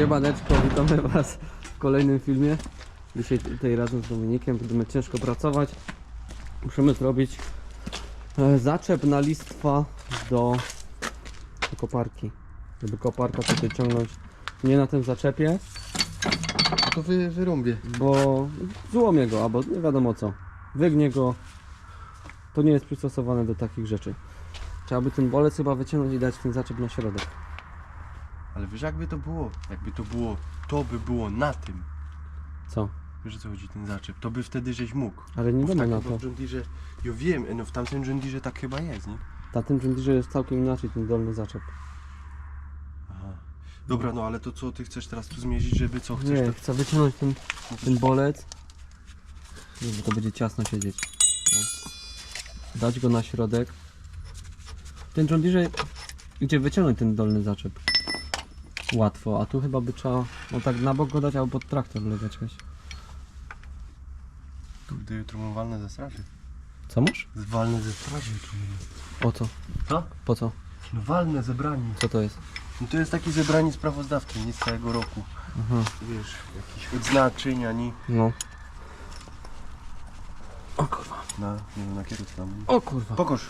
Siemaneczko, witamy Was w kolejnym filmie. Dzisiaj tutaj razem z Dominikiem będziemy ciężko pracować. Musimy zrobić e, zaczep na listwa do, do koparki. Żeby koparka tutaj ciągnąć nie na tym zaczepie, To wy, wyrąbię. bo złomie go, albo nie wiadomo co. Wygnie go. To nie jest przystosowane do takich rzeczy. Trzeba by ten bolec chyba wyciągnąć i dać ten zaczep na środek. Ale wiesz jakby to było? Jakby to było, to by było na tym. Co? Wiesz o co chodzi ten zaczep? To by wtedy żeś mógł. Ale nie Bo w wiemy na takim to. w John Deere, ja wiem, no w tamtym John Deere tak chyba jest, nie? Na tym John jest całkiem inaczej ten dolny zaczep. Aha. Dobra, no ale to co ty chcesz teraz tu zmierzyć, żeby co chcesz? Nie, to... chcę wyciągnąć ten, ten bolec. Nie, bo to będzie ciasno siedzieć. O. Dać go na środek. Ten John Deere idzie wyciągnąć ten dolny zaczep. Łatwo, a tu chyba by trzeba no tak na bok go dać albo pod traktor wlegać weź. Kurde, jutro mu walnę ze straży. Co masz? Zwalnę ze straży jutro. Po co? Co? Po co? No walne zebranie. Co to jest? No to jest takie zebranie sprawozdawcze, nie z całego roku. Aha, Wiesz, jakieś odznaczeń, ani no. O kurwa. na, nie wiem, na kierowcę tam. O kurwa. Pokoż.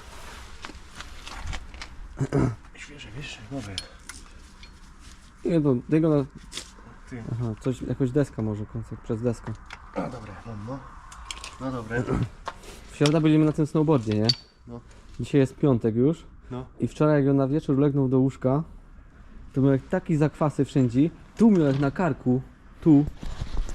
Świeże, wiesz, nowe. Nie, do, jego na... Ty. Aha, coś, jakoś deska może, koncert przez deskę. A dobra, mam no. No dobra. W środę byliśmy na tym snowboardzie, nie? No. Dzisiaj jest piątek już. No. I wczoraj jak on na wieczór legnął do łóżka, to miał taki zakwasy wszędzie. Tu miał jak na karku, tu,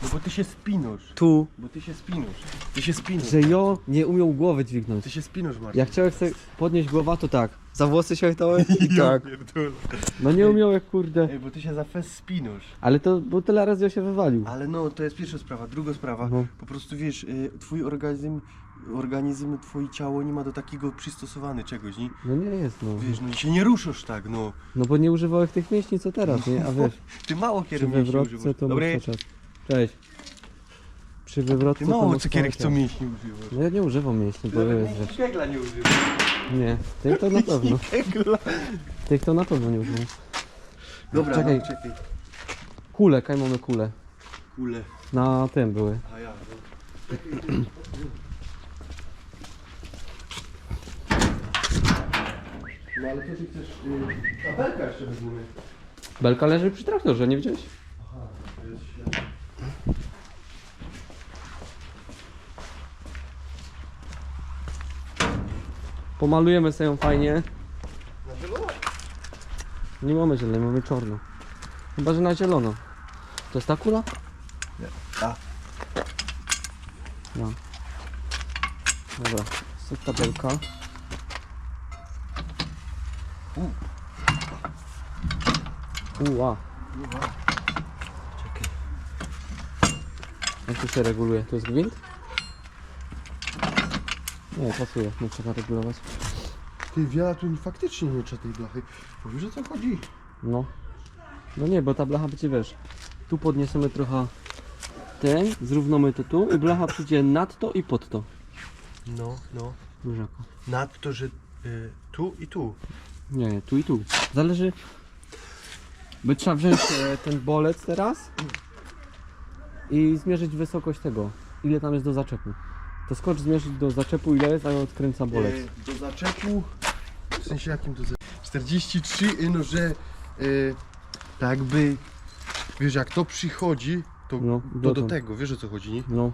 No bo ty się spinasz. tu, Bo ty się spinasz. Ty się spinasz. że jo nie umiał głowy dźwignąć. Ty się spinasz, Marcin. Jak chciał sobie podnieść głowa, to tak. Za włosy się chwytałem i tak. pierdolę. No nie umiał jak kurde. Ej, bo ty się za fest spinasz. Ale to, bo tyle razy się wywalił. Ale no, to jest pierwsza sprawa. Druga sprawa, No. po prostu wiesz, y, twój organizm, organizm, twoje ciało nie ma do takiego przystosowany czegoś, nie? No nie jest no. Wiesz, no i się nie ruszasz tak, no. No bo nie używałeś tych mięśni co teraz, nie? A wiesz, Ty mało przy wywrotce używasz. to Dobry, czas. Cześć. Przy wywrotce ty to mało masz cukierek co mięśni używasz. No ja nie używam mięśni, bo jest, że... kegla nie używasz. Nie, tych to na pewno. Kegla. Tych to na pewno nie używam. Dobra, Czekaj. no, czekaj. Kule, kaj mamy kule. Kule. Na tym były. A ja, no. ale co ty chcesz? Yy, tabelka jeszcze weźmiemy. Belka leży przy traktorze, nie widziałeś? Aha, to jest źle. Pomalujemy sobie ją fajnie. Na zielono? Nie mamy zielonej, mamy czarno. Chyba, że na zielono. To jest ta kula? A. No. Dobra, jest ta belka. U. Uła, Czekaj. jak to się reguluje? To jest gwint? Nie, pasuje, nie trzeba regulować. Ty wiele tu faktycznie nie trzeba tej blachy. Bo wiesz o co chodzi? No. No nie, bo ta blacha będzie, wiesz, tu podniesiemy trochę ten, zrównamy to tu i blacha przyjdzie nad to i pod to. No, no. Wiesz jako. Nadto, że y, tu i tu. Nie, nie, tu i tu. Zależy. By trzeba wziąć e, ten bolec teraz i zmierzyć wysokość tego. Ile tam jest do zaczepu. To skocz zmierzyć do zaczepu ile jest, a ja odkręca bolec. Y, do zaczepu. W sensie jakim do zaczepu? 43, y, no że y, tak jakby wiesz jak to przychodzi, to, No, to do dotąd. tego, wiesz o co chodzi, nie? No,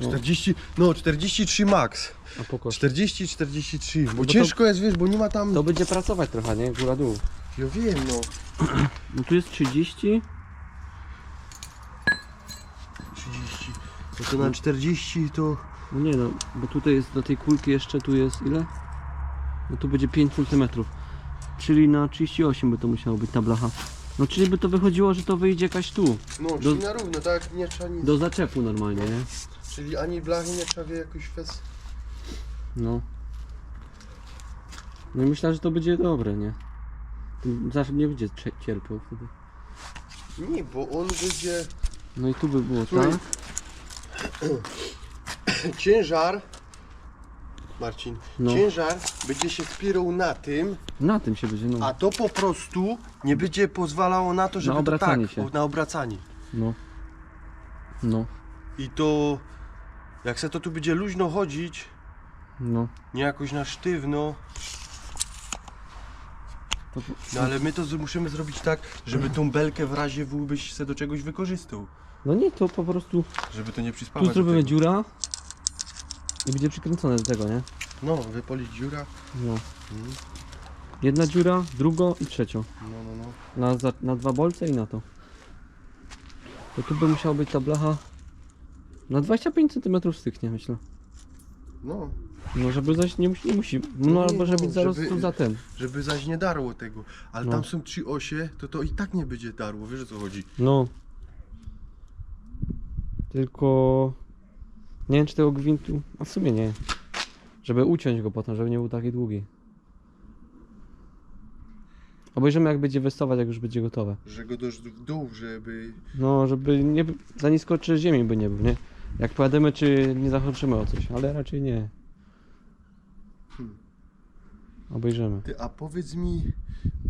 No. 40, no 43 max. a pokaż. 40, 43. Bo, No to- ciężko jest, wiesz, bo nie ma tam. To będzie pracować trochę, nie? Góra dół. Ja wiem, no. No tu jest 30. 30. No to na 40 to. No nie no, bo tutaj jest do tej kulki jeszcze tu jest ile? No tu będzie 5 cm. Czyli na 38 by to musiało być ta blacha. No czyli by to wychodziło, że to wyjdzie jakaś tu. No, Do- czyli na równo, tak? Nie trzeba nic. Do zaczepu normalnie, nie? Czyli ani blachy nie trzeba jakoś fest. No. No i myślę, że to będzie dobre, nie? Zaczep nie będzie cierpiał wtedy. Nie, bo on będzie. No i tu by było Słuchaj. tak. Ciężar Marcin, No. ciężar będzie się spierał na tym, Na tym się będzie, no. a to po prostu nie będzie pozwalało na to, żeby to obracanie tak, się. na obracanie. No. No. I to, jak se to tu będzie luźno chodzić, No. nie jakoś na sztywno, To, no ale my to z- musimy zrobić tak, żeby tą belkę w razie W byś se do czegoś wykorzystał. No nie, to po prostu Żeby to nie tu zrobimy dziura i będzie przykręcone do tego, nie? No, wypolić dziura. No. Mhm. Jedna dziura, drugą i trzecią. No, no, no. Na, za, na dwa bolce i na to. To tu by musiała być ta blacha na 25 cm styknie, myślę. No, No, żeby zaś nie musi, nie musi. No, nie, albo żeby no, zaraz żeby- tu za ten. żeby zaś nie darło tego. Ale No. tam są trzy osie, to to i tak nie będzie darło, wiesz o co chodzi. No. Tylko nie wiem czy tego gwintu. A w sumie nie. Żeby uciąć go potem, żeby nie był taki długi. Obejrzymy jak będzie wystawać, jak już będzie gotowe. Że go dość w dół, żeby... No, żeby nie za nisko czy ziemi by nie był, nie? Jak pojadymy, czy nie zahaczymy o coś, ale raczej nie. Hmm. Obejrzymy. Ty, a powiedz mi,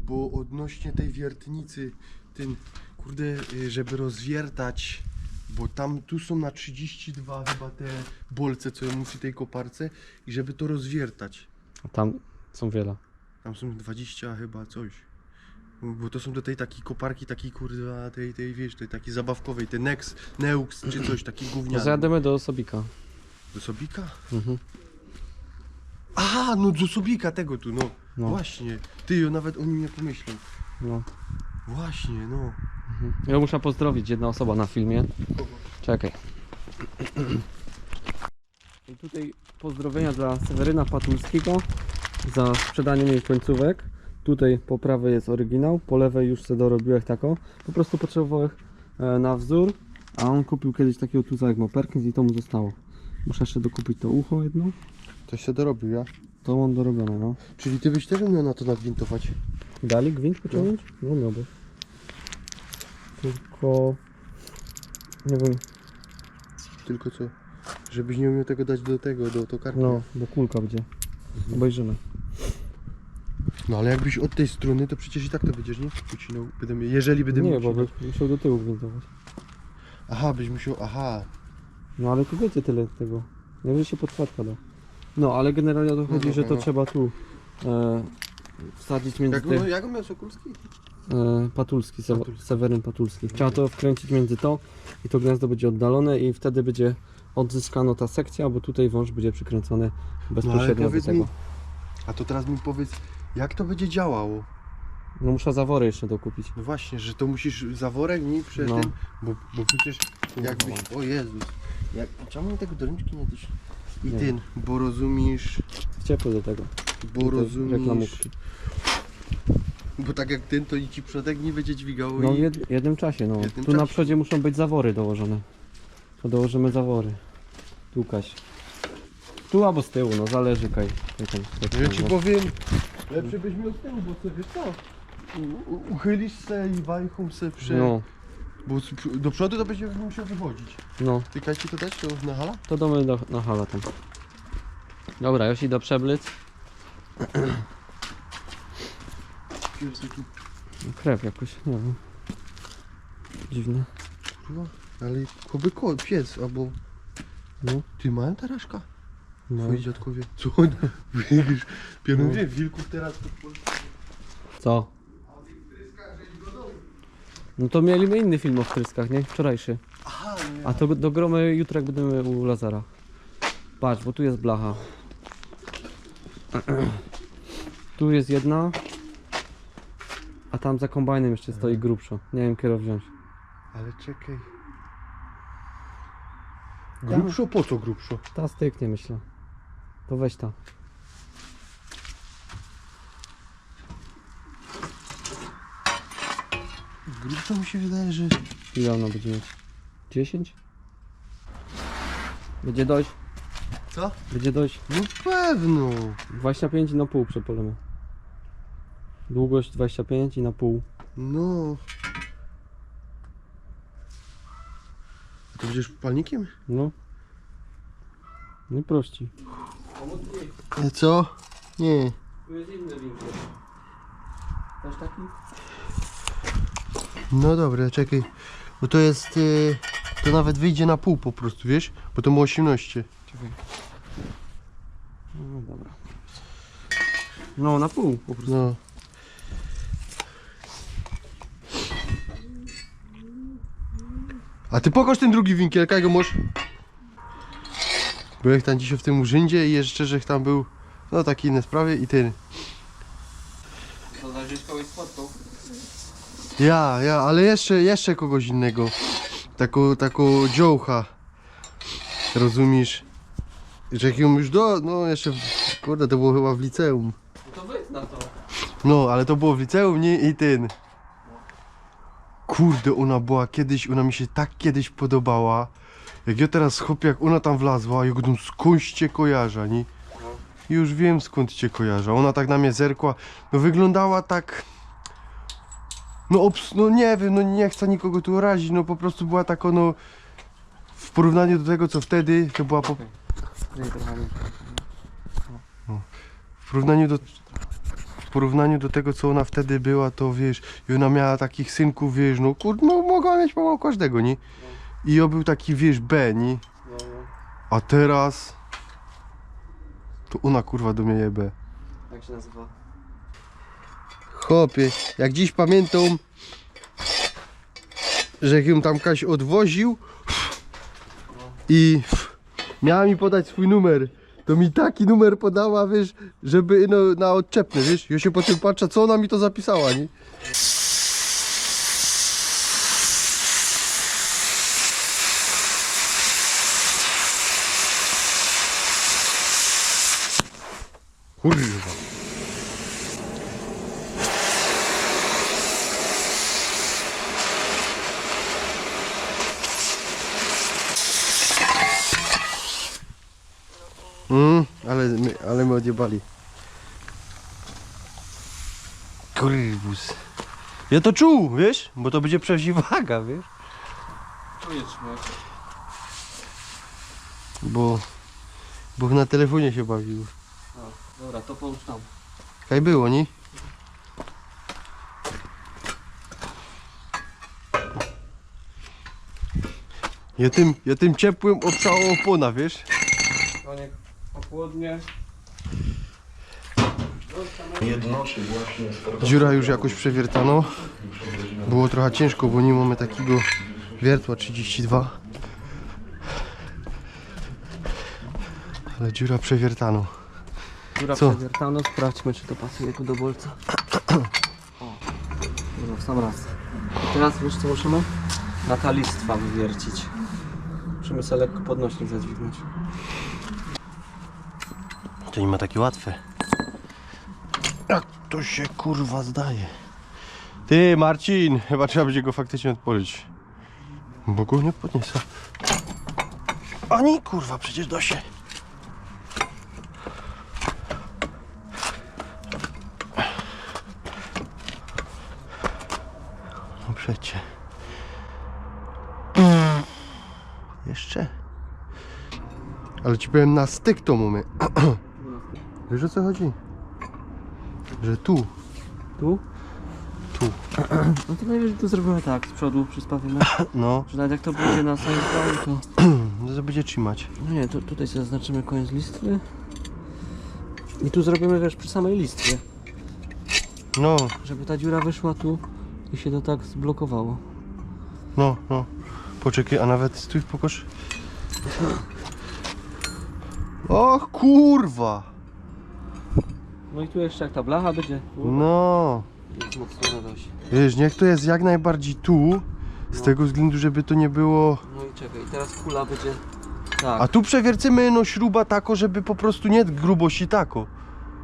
bo odnośnie tej wiertnicy, ten, kurde, y, żeby rozwiertać, bo tam, tu są na 32 chyba te bolce, co w tej koparce i żeby to rozwiertać. A tam są wiele. Tam są 20 chyba coś. Bo to są do tej takiej koparki, takiej kurwa, tej, tej wiesz, tej takiej zabawkowej, te Nex, Neux czy coś, taki No gówniany. zajademy do Sobika. Do Sobika? Mhm. Aha, no do Sobika tego tu, no. No. Właśnie. Ty, nawet o nim nie pomyślał. No. Właśnie, no. Mhm. Ja muszę pozdrowić jedna osoba na filmie. Czekaj. I tutaj pozdrowienia dla Seweryna Patulskiego za sprzedanie mi końcówek. Tutaj po prawej jest oryginał, po lewej już sobie dorobiłem taką. Po prostu potrzebowałem e, na wzór, a on kupił kiedyś takiego tuza jak ma Perkins i to mu zostało. Muszę jeszcze dokupić to ucho jedno. To się dorobił, ja? To mam dorobione, no. Czyli ty byś też umiał na to nadwintować. Dali gwint pociągnąć? No miałby. Tylko... Nie wiem, Tylko co? Żebyś nie umiał tego dać do tego, do tokarki. no, bo kulka będzie. Obejrzymy. No ale jakbyś od tej strony, to przecież i tak to będziesz, nie? Ucinał. Będę, jeżeli będę Nie, bo ucinać. by musiał do tyłu gwintować. Aha, byś musiał, aha. No ale tu wiecie tyle tego. Nie wiem, że się podkładka da. No, ale generalnie o to chodzi, no, że no, to no. trzeba tu e, wsadzić między Jak, te, no, jak on miał Sokulski? E, Patulski, Sew- Patulski. Seweryn Patulski. Trzeba to wkręcić między to i to gniazdo będzie oddalone i wtedy będzie odzyskana ta sekcja, bo tutaj wąż będzie przykręcony bezpośrednio do tego. mi- A to teraz mi powiedz, jak to będzie działało? No muszę zawory jeszcze dokupić. No właśnie, że to musisz zaworek mi przed No. tym, bo, bo przecież jakbyś, o Jezus, jak, czemu tego doniczki nie też? I Nie. ten, bo rozumiesz, Ciepło do tego. bo rozumiesz, reklamówki. Bo tak jak ten, to i ci przodek nie będzie dźwigało No w jed, jednym czasie, no. W jednym tu na czasie. przodzie muszą być zawory dołożone. To dołożymy zawory. Tu Kaś. Tu albo z tyłu, no zależy kaj. kaj Ja ci no. powiem, lepszy byś miał z tyłu, bo co, wiesz co? U, u, uchylisz se i wajchą se prze... No, Bo z, do przodu to będzie musiał wychodzić. no. Ty Kaj, ci to dać, to na hala? To domy do, na hala tam. Dobra, już idę przeblic. Krew jakoś, nie wiem. Dziwne. Kurwa, Ale koby ko, pies, albo... No. Ty mają taraszka? no. Twoi dziadkowie. Co No. wie, wilków teraz to w Polsce. Co? No to mieliśmy inny film o wtryskach, nie? Wczorajszy. Aha, nie. A to do gromy jutro jak będziemy u Lazara. Patrz, bo tu jest blacha. Tu jest jedna. A tam za kombajnem jeszcze stoi grubsza. Nie wiem kiedy wziąć. Ale czekaj. Grubszo? Po co grubszo? Ta styknie myślę. To weź ta. Grubszo mi się wydaje, że... Ile ona będzie mieć? 10? Będzie dojść? Co? Będzie dojść No pewno. 25 i na pół przepolemy. Długość 25 i na pół. No. A to będziesz palnikiem? No. No i prości. E, Co? Nie. Tu jest inny winkiel. Też taki? No dobra, czekaj. Bo to jest. y, to nawet wyjdzie na pół po prostu, wiesz? Bo to ma 18. Czekaj. No dobra. No na pół po prostu. No. A ty pokaż ten drugi winkiel, jakiego masz? Byłeś tam dzisiaj w tym urzędzie i jeszcze, że tam był, no takie inne sprawy i ten. To kogoś spotkał. Ja, ja, ale jeszcze, jeszcze kogoś innego. Taką, taką dziołcha. Rozumiesz? Że jak ją już do, no jeszcze, kurde, to było chyba w liceum. No to wyjdź na to. No, ale to było w liceum, nie? I ten. Kurde, ona była kiedyś, ona mi się tak kiedyś podobała. Jak ja teraz chłopie, jak ona tam wlazła, ja go tam skądś cię kojarza, nie? Już wiem skąd cię kojarzę. Ona tak na mnie zerkła. No wyglądała tak. No, obs- no nie wiem, no nie chcę nikogo tu urazić, no po prostu była tak ono. W porównaniu do tego co wtedy, to była po, nie. W porównaniu do w porównaniu do tego co ona wtedy była, to wiesz, i ona miała takich synków, wiesz, no kurde, no, mogła mieć mało każdego, nie? I on był taki, wiesz, B, nie? A teraz to ona kurwa do mnie jebe. Jak się nazywa? Chłopie, jak dziś pamiętam, że jak ją tam Kaś odwoził i miała mi podać swój numer. To mi taki numer podała, wiesz, żeby no, na odczepny, wiesz. Ja się po tym patrzę, co ona mi to zapisała, nie? Kurwa. Mm, ale, odjebali. Kurwus. Ja to czuł, wiesz? Bo to będzie przeciwwaga, wiesz? Tu jest. Bo... Bo na telefonie się bawił. A, dobra, to połóż tam. Kaj było, nie? Ja tym, ja tym ciepłym obszałą opona, wiesz? Konie ochłodnie. Jednoczy właśnie z Dziura już jakoś przewiertano. Było trochę ciężko, bo nie mamy takiego wiertła 32. Ale dziura przewiertano. Góra Co? przewiertano, sprawdźmy czy to pasuje tu do bolca. O, w sam raz. Teraz wiesz co musimy? Natalistwa wywiercić. Musimy sobie lekko podnośnik zadźwignąć. To nie ma takie łatwe. Jak to się kurwa zdaje? Ty Marcin, chyba trzeba będzie go faktycznie odpolić. Bo go nie podniosę. Ani kurwa, przecież do się. No przecie. Jeszcze? Ale ci powiem na styk to mamy. Wiesz o co chodzi? Że tu, Tu? tu. No to najwyżej tu zrobimy tak, z przodu przyspawimy. No, Że nawet jak to będzie na samym końcu, to... no to będzie trzymać. No nie, to tutaj sobie zaznaczymy koniec listwy. I tu zrobimy wiesz przy samej listwie. No, Żeby ta dziura wyszła tu i się to tak zblokowało. no, no. Poczekaj, a nawet stój w pokosz. Och, kurwa! No i tu jeszcze jak ta blacha będzie No. wzmocniona dość. Wiesz, niech to jest jak najbardziej tu, z No. tego względu, żeby to nie było... No i czekaj, i teraz kula będzie... Tak, A tu przewiercymy no śruba tako, żeby po prostu nie grubości tako.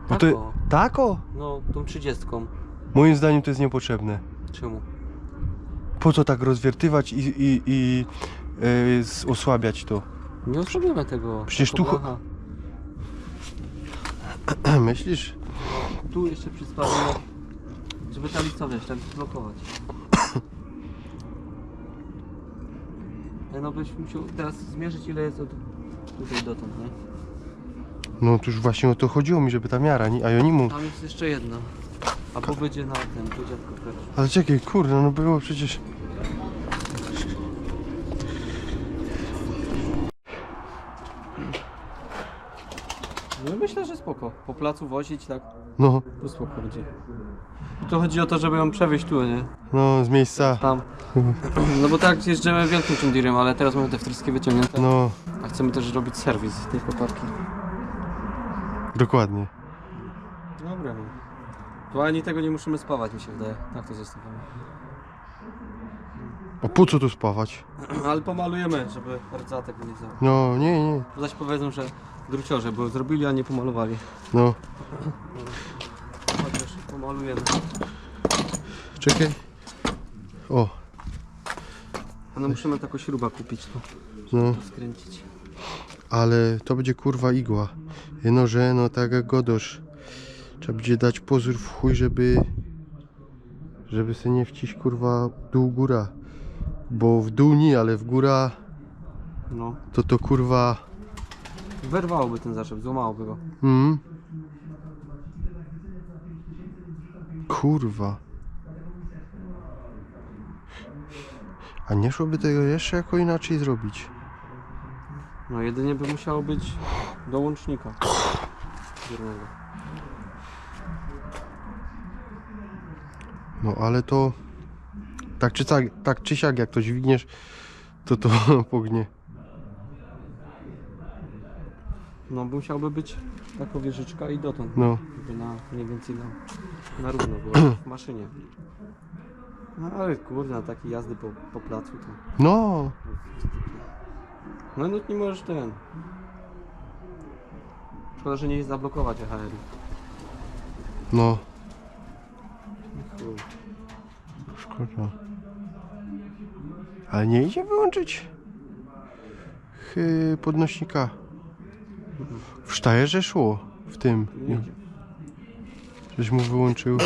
Bo to... Tako. Tako? no tą trzydziestką. Moim zdaniem to jest niepotrzebne. Czemu? Po co tak rozwiertywać i, i, i z- osłabiać to? Nie osłabiamy tego. Przecież tu cho- blacha. Myślisz? Tu jeszcze przyspawimy, żeby ta lista wiesz, tak zblokować. E, No byś musiał teraz zmierzyć ile jest od tutaj dotąd, nie? No to już właśnie o to chodziło mi, żeby ta miara, nie? a ja nie mu. Tam jest jeszcze jedna. Albo będzie na ten, do dziadka Petr. Ale czekaj, kurde, no było przecież... No myślę, że spoko. Po placu wozić tak, No, to spoko będzie. To chodzi o to, żeby ją przewieźć tu, nie? no, z miejsca. Tam. No bo tak jeżdżamy wielkim John ale teraz mamy te wtryski wyciągnięte. No, A chcemy też robić serwis tej koparki. dokładnie. Dobra. no. Tu ani tego nie musimy spawać, mi się wydaje. Tak to zostawimy. A po co tu spawać? Ale pomalujemy, żeby rdza tego nie wzięła. No, nie, nie. Zaś powiedzą, że druciorze, bo zrobili, a nie pomalowali. No, Chociaż pomalujemy. czekaj. O, no musimy taką śrubę kupić tu, no, skręcić. ale to będzie kurwa igła. Jeno, że no tak jak godosz. Trzeba będzie dać pozór w chuj, żeby... Żeby se nie wciś kurwa dół góra. Bo w dół nie, ale w góra No. to to kurwa... Wyrwałoby ten zaczep, złamałoby go. Mm. Kurwa. A nie szłoby tego jeszcze jako inaczej zrobić? No jedynie by musiało być do łącznika. Górnego. No ale to... Tak czy, tak, tak czy siak, jak to dźwigniesz, to to pognie. No musiałby być taka wieżyczka i dotąd. No. Żeby na mniej więcej na, na równo było w maszynie. No ale kurde, na takiej jazdy po, po placu to... No, No no nie możesz ten... Szkoda, że nie jest zablokować EHR. no. Chuj. Szkoda. Ale nie idzie wyłączyć podnośnika. W Sztajerze szło w tym. Żeś mu wyłączył.